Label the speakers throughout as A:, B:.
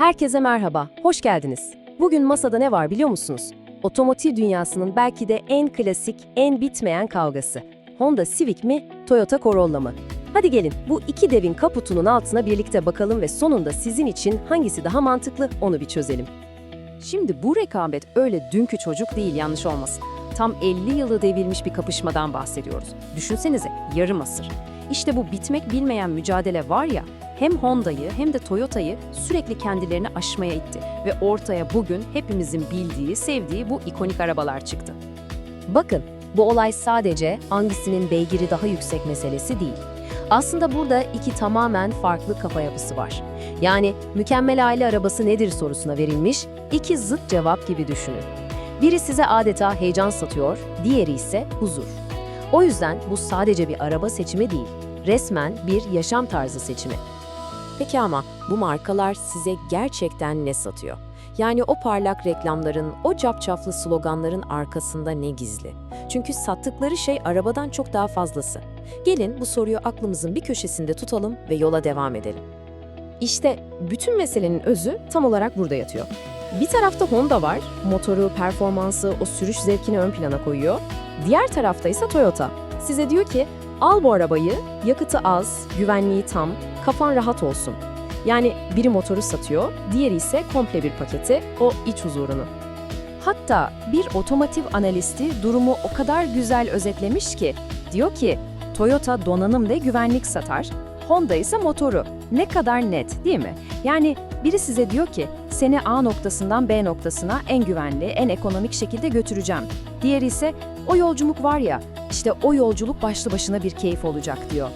A: Herkese merhaba, hoş geldiniz. Bugün masada ne var biliyor musunuz? Otomotiv dünyasının belki de en klasik, en bitmeyen kavgası. Honda Civic mi, Toyota Corolla mı? Hadi gelin bu iki devin kaputunun altına birlikte bakalım ve sonunda sizin için hangisi daha mantıklı onu bir çözelim. Şimdi bu rekabet öyle dünkü çocuk değil yanlış olmasın. Tam 50 yılı devirmiş bir kapışmadan bahsediyoruz. Düşünsenize yarım asır. İşte bu bitmek bilmeyen mücadele var ya, hem Honda'yı hem de Toyota'yı sürekli kendilerini aşmaya itti ve ortaya bugün hepimizin bildiği, sevdiği bu ikonik arabalar çıktı. Bakın, bu olay sadece hangisinin beygiri daha yüksek meselesi değil. Aslında burada iki tamamen farklı kafa yapısı var. Yani mükemmel aile arabası nedir sorusuna verilmiş iki zıt cevap gibi düşünün. Biri size adeta heyecan satıyor, diğeri ise huzur. O yüzden bu sadece bir araba seçimi değil, resmen bir yaşam tarzı seçimi. Peki ama bu markalar size gerçekten ne satıyor? Yani o parlak reklamların, o capcaflı sloganların arkasında ne gizli? Çünkü sattıkları şey arabadan çok daha fazlası. Gelin bu soruyu aklımızın bir köşesinde tutalım ve yola devam edelim. İşte bütün meselenin özü tam olarak burada yatıyor. Bir tarafta Honda var, motoru, performansı, o sürüş zevkini ön plana koyuyor. Diğer tarafta ise Toyota. Size diyor ki, al bu arabayı, yakıtı az, güvenliği tam, kafan rahat olsun. Yani biri motoru satıyor, diğeri ise komple bir paketi, o iç huzurunu. Hatta bir otomotiv analisti durumu o kadar güzel özetlemiş ki, diyor ki, Toyota donanım ve güvenlik satar, Honda ise motoru. Ne kadar net değil mi? Yani biri size diyor ki seni A noktasından B noktasına en güvenli, en ekonomik şekilde götüreceğim. Diğeri ise o yolculuk var ya, işte o yolculuk başlı başına bir keyif olacak diyor.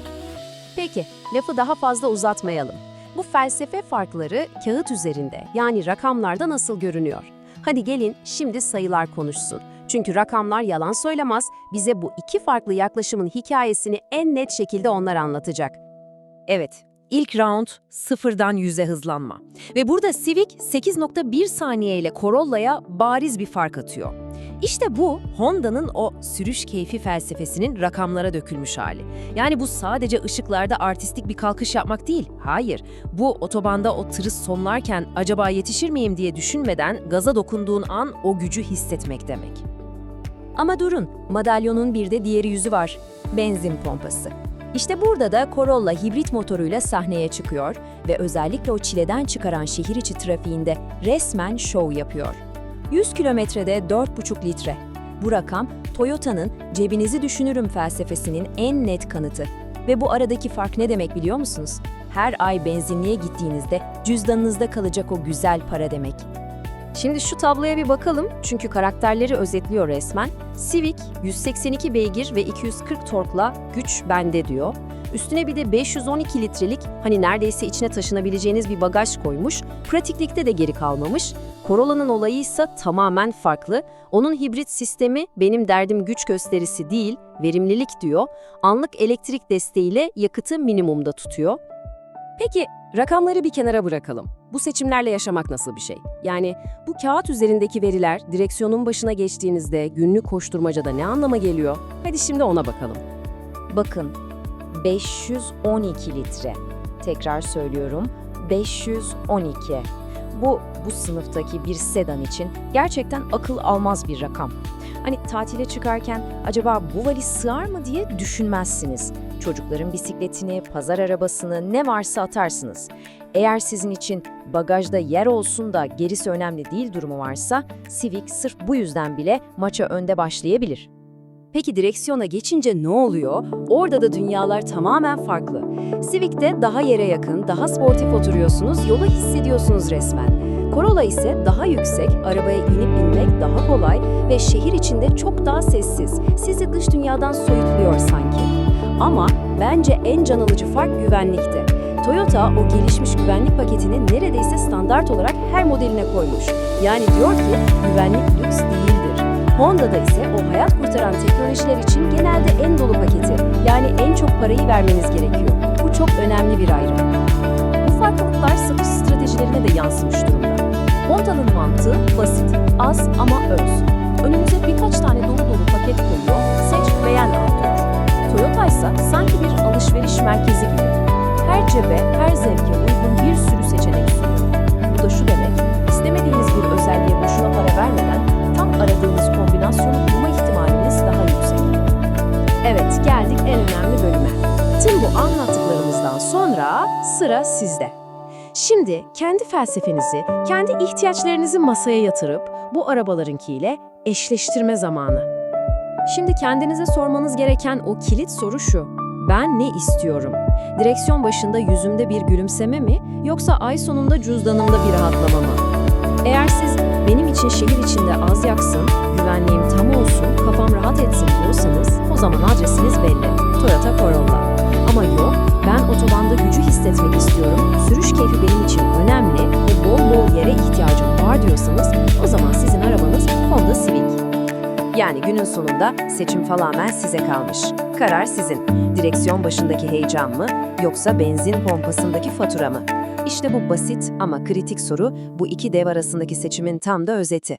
A: Peki, lafı daha fazla uzatmayalım. Bu felsefe farkları kağıt üzerinde yani rakamlarda nasıl görünüyor? Hadi gelin şimdi sayılar konuşsun. Çünkü rakamlar yalan söylemez, bize bu iki farklı yaklaşımın hikayesini en net şekilde onlar anlatacak. Evet, ilk round sıfırdan yüze hızlanma. Ve burada Civic 8.1 saniye ile Corolla'ya bariz bir fark atıyor. İşte bu Honda'nın o sürüş keyfi felsefesinin rakamlara dökülmüş hali. Yani bu sadece ışıklarda artistik bir kalkış yapmak değil. Hayır, bu otobanda o tırı sonlarken acaba yetişir miyim diye düşünmeden gaza dokunduğun an o gücü hissetmek demek. Ama durun, madalyonun bir de diğeri yüzü var. Benzin pompası. İşte burada da Corolla hibrit motoruyla sahneye çıkıyor ve özellikle o çileden çıkaran şehir içi trafiğinde resmen şov yapıyor. 100 kilometrede 4,5 litre. Bu rakam Toyota'nın cebinizi düşünürüm felsefesinin en net kanıtı. Ve bu aradaki fark ne demek biliyor musunuz? Her ay benzinliğe gittiğinizde cüzdanınızda kalacak o güzel para demek. Şimdi şu tabloya bir bakalım çünkü karakterleri özetliyor resmen. Civic 182 beygir ve 240 torkla güç bende diyor. Üstüne bir de 512 litrelik hani neredeyse içine taşınabileceğiniz bir bagaj koymuş. Pratiklikte de geri kalmamış. Corolla'nın olayı ise tamamen farklı. Onun hibrit sistemi benim derdim güç gösterisi değil, verimlilik diyor. Anlık elektrik desteğiyle yakıtı minimumda tutuyor. Peki rakamları bir kenara bırakalım. Bu seçimlerle yaşamak nasıl bir şey? Yani bu kağıt üzerindeki veriler direksiyonun başına geçtiğinizde günlük koşturmacada ne anlama geliyor? Hadi şimdi ona bakalım.
B: Bakın 512 litre. Tekrar söylüyorum 512. Bu bu sınıftaki bir sedan için gerçekten akıl almaz bir rakam. Hani tatile çıkarken acaba bu valiz sığar mı diye düşünmezsiniz. Çocukların bisikletini, pazar arabasını ne varsa atarsınız. Eğer sizin için bagajda yer olsun da gerisi önemli değil durumu varsa Civic sırf bu yüzden bile maça önde başlayabilir.
A: Peki direksiyona geçince ne oluyor? Orada da dünyalar tamamen farklı. Civic'te daha yere yakın, daha sportif oturuyorsunuz, yolu hissediyorsunuz resmen. Corolla ise daha yüksek, arabaya inip binmek daha kolay ve şehir içinde çok daha sessiz. Sizi dış dünyadan soyutluyor sanki. Ama bence en can alıcı fark güvenlikte. Toyota o gelişmiş güvenlik paketini neredeyse standart olarak her modeline koymuş. Yani diyor ki güvenlik lüks değildir. Honda'da ise o hayat kurtaran teknolojiler için genelde en dolu paketi yani en çok parayı vermeniz gerekiyor. Bu çok önemli bir ayrım. Bu farklılıklar satış stratejilerine de yansımış durumda. Honda'nın mantığı basit, az ama öz. Önümüze birkaç tane dolu dolu paket koyuyor, seç, beğen al. Toyota ise sanki bir alışveriş merkezi gibi. Her cebe, her zevke uygun bir sürü seçenek sunuyor. Bu da şu demek, istemediğiniz bir özelliğe boşuna para vermeden tam aradığınız kombinasyonu bulma ihtimaliniz daha yüksek. Evet, geldik en önemli bölüme. Tüm bu anlattıklarımızdan sonra sıra sizde. Şimdi kendi felsefenizi, kendi ihtiyaçlarınızı masaya yatırıp bu arabalarınkiyle eşleştirme zamanı. Şimdi kendinize sormanız gereken o kilit soru şu. Ben ne istiyorum? Direksiyon başında yüzümde bir gülümseme mi yoksa ay sonunda cüzdanımda bir rahatlama mı? Eğer siz benim için şehir içinde az yaksın, güvenliğim tam olsun, kafam rahat etsin diyorsanız o zaman adresiniz belli. Toyota Corolla. Ama yok, ben otobanda gücü hissetmek istiyorum, sürüş keyfi benim için önemli ve bol bol yere ihtiyacım var diyorsanız o zaman sizin arabanız Honda Civic. Yani günün sonunda seçim tamamen size kalmış. Karar sizin. Direksiyon başındaki heyecan mı yoksa benzin pompasındaki fatura mı? İşte bu basit ama kritik soru bu iki dev arasındaki seçimin tam da özeti.